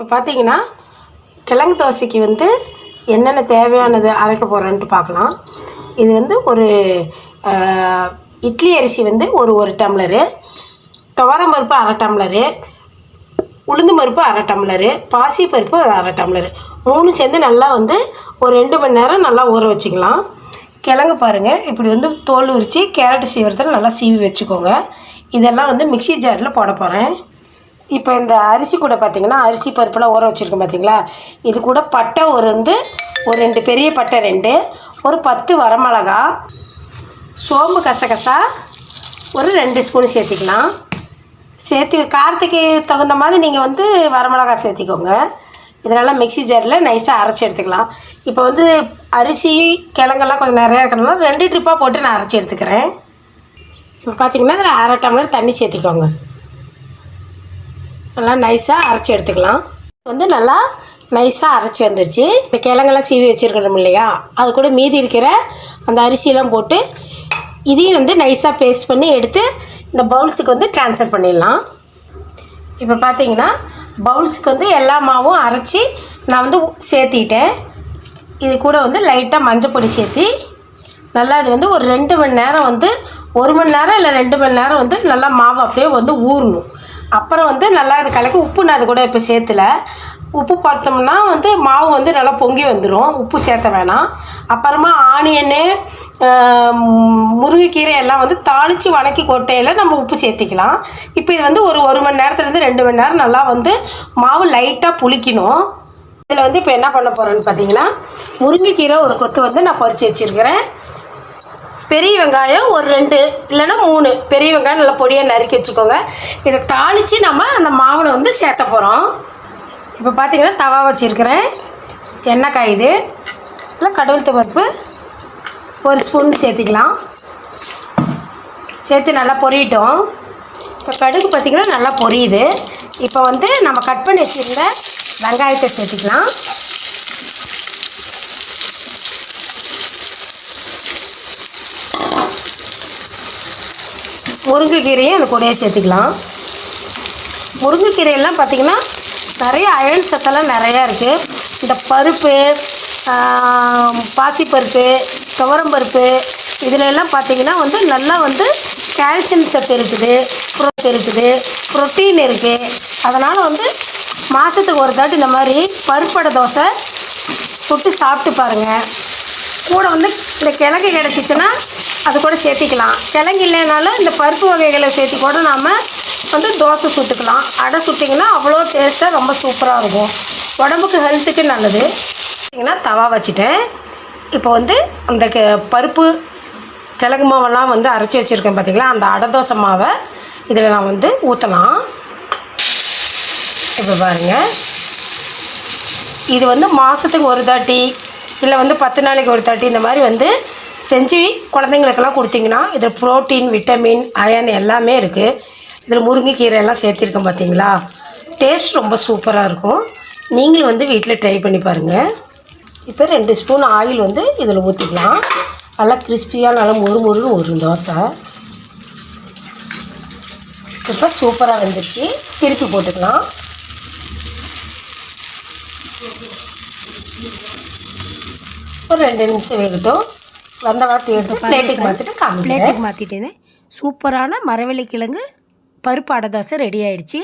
இப்போ பார்த்தீங்கன்னா கிழங்கு தோசைக்கு வந்து என்னென்ன தேவையானது அரைக்க போகிறேன்ட்டு பார்க்கலாம் இது வந்து ஒரு இட்லி அரிசி வந்து ஒரு ஒரு டம்ளரு துவரம் பருப்பு அரை டம்ளரு உளுந்து பருப்பு அரை டம்ளரு பாசி பருப்பு அரை டம்ளரு. மூணு சேர்ந்து நல்லா வந்து ஒரு ரெண்டு மணி நேரம் நல்லா ஊற வச்சுக்கலாம். கிழங்கு பாருங்கள் இப்படி வந்து தோல் உரித்து கேரட் சீவிரத்தில் நல்லா சீவி வச்சுக்கோங்க. இதெல்லாம் வந்து மிக்ஸி ஜாரில் போட போகிறேன் இப்போ இந்த அரிசி கூட பார்த்தீங்கன்னா அரிசி பருப்புலாம் ஊற வச்சுருக்கோம் பார்த்தீங்களா இது கூட பட்டை ஒரு வந்து ஒரு ரெண்டு பெரிய பட்டை ரெண்டு ஒரு பத்து வரமிளகா சோம்பு கசகசா ஒரு ரெண்டு ஸ்பூன் சேர்த்திக்கலாம். சேர்த்து காரத்துக்கு தகுந்த மாதிரி நீங்கள் வந்து வரமிளகா சேர்த்திக்கோங்க. இதனால் மிக்ஸி ஜாரில் நைஸாக அரைச்சி எடுத்துக்கலாம். இப்போ வந்து அரிசி கிழங்கெல்லாம் கொஞ்சம் நிறையா இருக்கணும்னா ரெண்டு ட்ரிப்பாக போட்டு நான் அரைச்சி எடுத்துக்கிறேன். இப்போ பார்த்தீங்கன்னா அதில் அரை டம்ளர் தண்ணி சேர்த்திக்கோங்க. நல்லா நைஸாக அரைச்சி எடுத்துக்கலாம். வந்து நல்லா நைஸாக அரைச்சி வந்துருச்சு. இந்த கிழங்கெல்லாம் சீவி வச்சுருக்கணும் இல்லையா? அது கூட மீதி இருக்கிற அந்த அரிசியெல்லாம் போட்டு இதையும் வந்து நைஸாக பேஸ்ட் பண்ணி எடுத்து இந்த பவுல்ஸுக்கு வந்து ட்ரான்ஸ்ஃபர் பண்ணிடலாம். இப்போ பார்த்தீங்கன்னா பவுல்ஸுக்கு வந்து எல்லா மாவும் அரைச்சி நான் வந்து சேர்த்திட்டேன். இது கூட வந்து லைட்டாக மஞ்சள் பொடி சேர்த்தி நல்லா இது வந்து ஒரு ரெண்டு மணி நேரம் வந்து ஒரு மணி நேரம் இல்லை ரெண்டு மணி நேரம் வந்து நல்லா மாவு அப்படியே வந்து ஊறணும். அப்புறம் வந்து நல்லா இது கலக்கி உப்பு நான் அது கூட இப்போ சேர்த்துல. உப்பு பார்த்தோம்னா வந்து மாவு வந்து நல்லா பொங்கி வந்துடும் உப்பு சேர்த்த வேணாம். அப்புறமா ஆனியனு முருங்கைக்கீரை எல்லாம் வந்து தாளித்து வணக்கி கொட்டையில் நம்ம உப்பு சேர்த்திக்கலாம். இப்போ இது வந்து ஒரு ஒரு மணி நேரத்துலேருந்து ரெண்டு மணி நேரம் நல்லா வந்து மாவு லைட்டாக புளிக்கணும். இதில் வந்து இப்போ என்ன பண்ண போகிறேன்னு பார்த்தீங்கன்னா முருங்கைக்கீரை ஒரு கொத்து வந்து நான் பறித்து வச்சுருக்கிறேன். பெரிய வெங்காயம் ஒரு ரெண்டு இல்லைன்னா மூணு. பெரிய வெங்காயம் நல்லா பொடியாக நறுக்கி வச்சுக்கோங்க. இதை தாளித்து நம்ம அந்த மாவில் வந்து சேர்த்த போகிறோம் இப்போ பார்த்திங்கன்னா தவா வச்சுருக்கிறேன். எண்ணெய் காய் இது. இல்லை கடவுள் பருப்பு. ஒரு ஸ்பூன் சேர்த்திக்கலாம். சேர்த்து நல்லா பொரியட்டும் இப்போ கடுகு பார்த்திங்கன்னா நல்லா பொரியுது. இப்போ வந்து நம்ம கட் பண்ணி வச்சுருந்த வெங்காயத்தை சேர்த்திக்கலாம். முருங்கைக்கீரையும் அது கூடயே சேர்த்துக்கலாம். முருங்கைக்கீரையெல்லாம் பார்த்திங்கன்னா நிறைய அயன் சத்தெல்லாம் நிறையா இருக்குது இந்த பருப்பு பாசிப்பருப்பு துவரம்பருப்பு இதுல எல்லாம் பார்த்திங்கன்னா வந்து நல்லா வந்து கால்சியம் சத்து இருக்குது புரோட் இருக்குது புரோட்டீன் இருக்குது அதனால் வந்து மாதத்துக்கு ஒரு தாட்டி இந்த மாதிரி பருப்படை தோசை சுட்டு சாப்பிட்டு பாருங்கள் கூட வந்து இந்த கிழங்கு கிடச்சிச்சின்னா அது கூட சேர்த்திக்கலாம். கிழங்கு இல்லைனாலும் இந்த பருப்பு வகைகளை சேர்த்து கூட நாம் வந்து தோசை சுட்டுக்கலாம். அடை சுட்டிங்கன்னா அவ்வளோ டேஸ்ட்டாக ரொம்ப சூப்பராக இருக்கும். உடம்புக்கு ஹெல்த்துக்கு நல்லது. பார்த்தீங்கன்னா தவா வச்சுட்டேன். இப்போ வந்து அந்த க பருப்பு கிழங்கு மாவெல்லாம் வந்து அரைச்சி வச்சுருக்கேன் பார்த்திங்களா அந்த அடை தோசை மாவை இதில் நான் வந்து ஊற்றலாம் இப்போ பாருங்கள் இது வந்து மாதத்துக்கு ஒரு தாட்டி இல்லை வந்து பத்து நாளைக்கு ஒரு தாட்டி இந்த மாதிரி வந்து செஞ்சு குழந்தைங்களுக்கெல்லாம் கொடுத்தீங்கன்னா இதில் புரோட்டீன் விட்டமின் அயன் எல்லாமே இருக்குது இதில் முருங்கைக்கீரை எல்லாம் சேர்த்திருக்கோம் பார்த்தீங்களா? டேஸ்ட் ரொம்ப சூப்பராக இருக்கும். நீங்களும் வந்து வீட்டில் ட்ரை பண்ணி பாருங்கள் இப்போ ரெண்டு ஸ்பூன் ஆயில் வந்து இதில் ஊற்றிக்கலாம் நல்லா கிறிஸ்பியாக நல்லா மொறு மொறுன்னு ஒரு தோசை. இப்போ சூப்பராக வந்துருச்சு. திருப்பி போட்டுக்கலாம். ஒரு ரெண்டு நிமிஷம் வேகட்டும். வந்த வார்த்தை எடுத்து பிளேட்டுக்கு மாற்றிட்டு காமிக்கிறேன் பிளேட்டுக்கு மாற்றிட்டேன் சூப்பரான மரவள்ளி கிழங்கு பருப்பு அடை தோசை ரெடி ஆயிடுச்சு.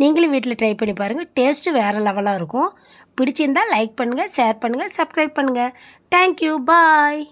நீங்களும் வீட்டில் ட்ரை பண்ணி பாருங்கள் டேஸ்ட்டு வேறு லெவலாக இருக்கும். பிடிச்சிருந்தா லைக் பண்ணுங்கள் ஷேர் பண்ணுங்கள் சப்ஸ்கிரைப் பண்ணுங்கள் தேங்க்யூ பாய்